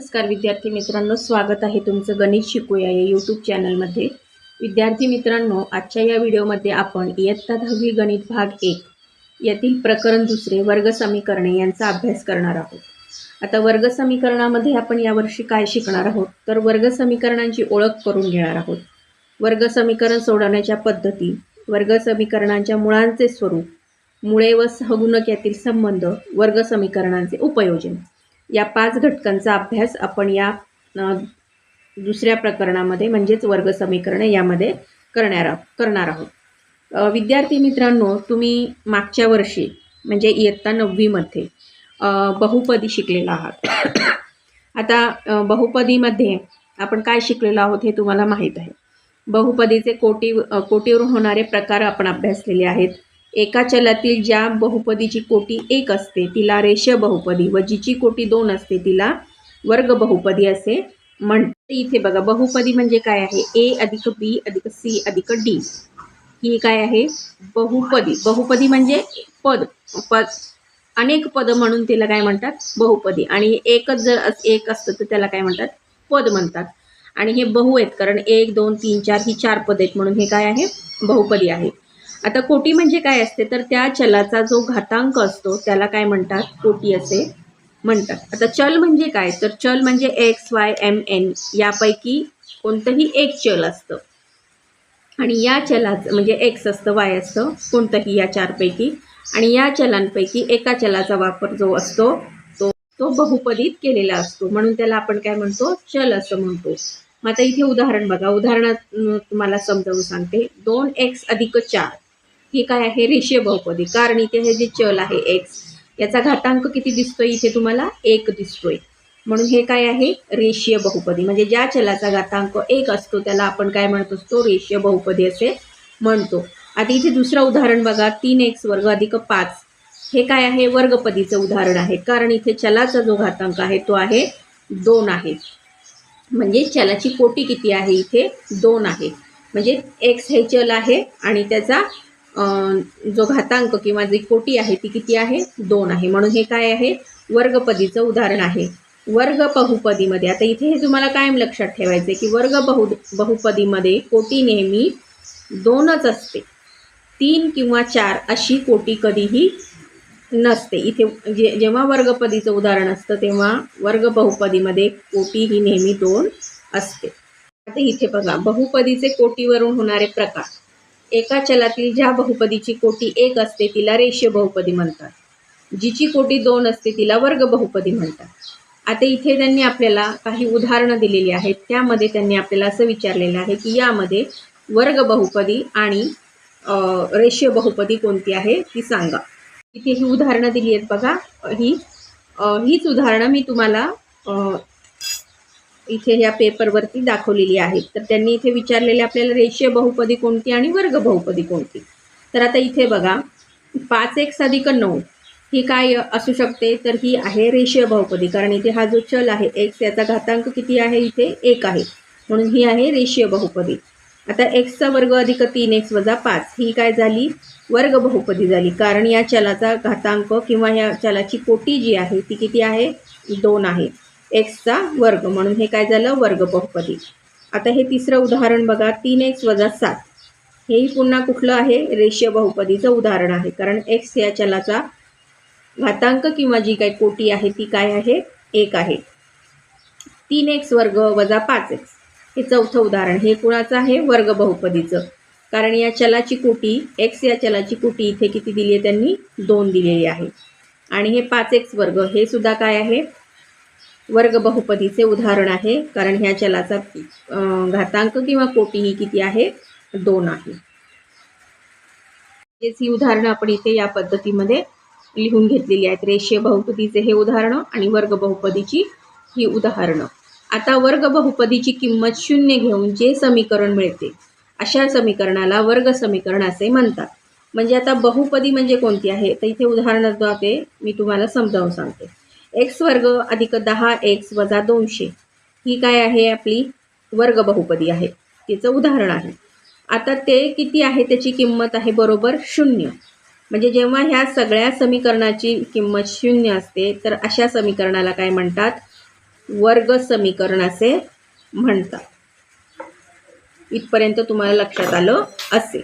नमस्कार विद्यार्थी मित्रांनो स्वागत आहे तुमचं गणित शिकूया या यूट्यूब चॅनलमध्ये विद्यार्थी मित्रांनो आजच्या या व्हिडिओमध्ये आपण इयत्ता दहावी गणित भाग एक यातील प्रकरण दुसरे वर्ग समीकरणे यांचा अभ्यास करणार आहोत. आता वर्ग समीकरणामध्ये आपण यावर्षी काय शिकणार आहोत? तर वर्ग समीकरणांची ओळख करून घेणार आहोत. वर्ग समीकरण सोडवण्याच्या पद्धती वर्ग समीकरणांच्या मुळांचे स्वरूप मुळे व सहगुणक यातील संबंध वर्ग समीकरणांचे उपयोजन. या पाच घटकांचा अभ्यास आपण या दुसऱ्या प्रकरणामध्ये म्हणजेच वर्गसमीकरणे यामध्ये करणार आहोत करणार आहोत. विद्यार्थी मित्रांनो तुम्ही मागच्या वर्षी म्हणजे इयत्ता नववीमध्ये बहुपदी शिकलेला आहात. आता बहुपदीमध्ये आपण काय शिकलेलो आहोत हे तुम्हाला माहीत आहे. बहुपदीचे कोटी कोटीवर कोटीवरून होणारे प्रकार आपण अभ्यासलेले आहेत. एका चलातील ज्या बहुपदीची कोटी एक असते तिला रेष बहुपदी व जिची कोटी दोन असते तिला वर्ग बहुपदी असे म्हणते इथे बघा बहुपदी म्हणजे काय आहे? ए अधिक बी अधिक सी अधिक डी ही काय आहे? बहुपदी. बहुपदी म्हणजे पद. पद. अनेक पद म्हणून तिला काय म्हणतात? बहुपदी. आणि एकच जर एक असतं तर त्याला काय म्हणतात? पद म्हणतात. आणि हे बहु आहेत कारण एक दोन तीन चार ही चार पद आहेत म्हणून हे काय आहे? बहुपदी आहे. आता कोटी म्हणजे काय असते? तर त्या चलाचा जो घातांक असतो त्याला काय म्हणतात? कोटी असे म्हणतात. आता चल म्हणजे काय? तर चल म्हणजे एक्स वाय एम एन यापैकी कोणतंही एक चल असतं. आणि या चलाचं म्हणजे एक्स असतं वाय असतं कोणतंही या चारपैकी. आणि या चलांपैकी एका चलाचा वापर जो असतो तो तो बहुपदीत केलेला असतो. म्हणून त्याला आपण काय म्हणतो? चल असं म्हणतो. मग आता इथे उदाहरण बघा. उदाहरणात तुम्हाला समजावून सांगते. दोन एक्स अधिक चार. ही काय आहे? रेषीय बहुपदी. कारण इथे हे जे चल आहे एक्स याचा घातांक किती दिसतोय? इथे तुम्हाला एक दिसतोय. म्हणून हे काय आहे? रेषीय बहुपदी. म्हणजे ज्या चलाचा घातांक एक असतो त्याला आपण काय म्हणत? असतो रेषीय बहुपदी असे म्हणतो. आता इथे दुसरं उदाहरण बघा. तीन एक्स वर्ग अधिक पाच. हे काय आहे? वर्गपदीचं उदाहरण आहे. कारण इथे चलाचा जो घातांक आहे तो आहे दोन आहे. म्हणजे चलाची कोटी किती आहे? इथे दोन आहे. म्हणजे एक्स हे चल आहे आणि त्याचा जो घातांक किंवा जी कोटी आहे ती किती आहे? दोन आहे. म्हणून हे काय आहे? वर्गपदीचं उदाहरण आहे. वर्ग बहुपदीमध्ये आता इथे हे तुम्हाला कायम लक्षात ठेवायचं आहे की वर्ग बहु बहुपदीमध्ये कोटी नेहमी दोनच असते. तीन किंवा चार अशी कोटी कधीही नसते. इथे जे जेव्हा वर्गपदीचं उदाहरण असतं तेव्हा वर्ग बहुपदीमध्ये कोटी ही नेहमी दोन असते. आता इथे बघा बहुपदीचे कोटीवरून होणारे प्रकार. एका चलातील ज्या बहुपदीची कोटी एक असते तिला रेषीय बहुपदी म्हणतात. जिची कोटी दोन असते तिला वर्ग बहुपदी म्हणतात. आता इथे त्यांनी आपल्याला काही उदाहरणं दिलेली आहेत. त्यामध्ये त्यांनी आपल्याला असं विचारलेलं आहे की यामध्ये वर्ग बहुपदी आणि रेषीय बहुपदी कोणती आहे ती सांगा. इथे ही उदाहरणं दिली आहेत बघा. ही हीच उदाहरणं मी तुम्हाला इथे ह्या पेपरवरती दाखवलेली आहेत. तर त्यांनी इथे विचारलेले आपल्याला रेषीय बहुपदी कोणती आणि वर्ग बहुपदी कोणती? तर आता इथे बघा पाच एक अधिक नऊ ही काय असू शकते? तर ही आहे रेषीय बहुपदी. कारण इथे हा जो चल आहे एक्स याचा घातांक किती आहे? इथे एक आहे. म्हणून ही आहे रेषीय बहुपदी. आता एक्सचा वर्ग अधिक तीन एक्स वजा पाच ही काय झाली? वर्ग बहुपदी झाली. कारण या चलाचा घातांक किंवा या चलाची कोटी जी आहे ती किती आहे? दोन आहे. एक्सचा वर्ग म्हणून हे काय झालं? वर्ग बहुपदी. आता हे तिसरं उदाहरण बघा तीन एक्स वजा सात. हेही पुन्हा कुठलं आहे? रेषीय बहुपदीचं उदाहरण आहे. कारण एक्स या चलाचा घातांक किंवा जी काही कोटी आहे ती काय आहे? एक आहे. तीन एक्स वर्ग वजा पाच एक्स हे चौथं उदाहरण. हे कुणाचं आहे? वर्ग बहुपदीचं. कारण या चलाची कोटी एक्स या चलाची कोटी इथे किती दिली आहे त्यांनी? दोन दिलेली आहे. आणि हे पाच एक्स वर्ग हे सुद्धा काय आहे? वर्ग बहुपदीचे उदाहरण आहे. कारण ह्या चलाचा घातांक किंवा कोटी ही किती आहे? दोन आहे. ही उदाहरणं आपण इथे या पद्धतीमध्ये लिहून घेतलेली आहेत. रेषीय बहुपदीचे हे उदाहरणं आणि वर्ग बहुपदीची ही उदाहरणं. आता वर्ग बहुपदीची किंमत शून्य घेऊन जे समीकरण मिळते अशा समीकरणाला वर्ग समीकरण असे म्हणतात. म्हणजे आता बहुपदी म्हणजे कोणती आहे? तर इथे उदाहरणाद्वारे मी तुम्हाला समजावून सांगते. एक्स वर्ग अधिक दहा एक्स वजा दोनशे. ही काय आहे आपली वर्ग बहुपदी आहे. तिचं उदाहरण आहे. आता ते किती आहे? त्याची किंमत आहे बरोबर शून्य. म्हणजे जेव्हा ह्या सगळ्या समीकरणाची किंमत शून्य असते तर अशा समीकरणाला काय म्हणतात? वर्ग समीकरण असे म्हणतात. इथपर्यंत तुम्हाला लक्षात आलं असेल.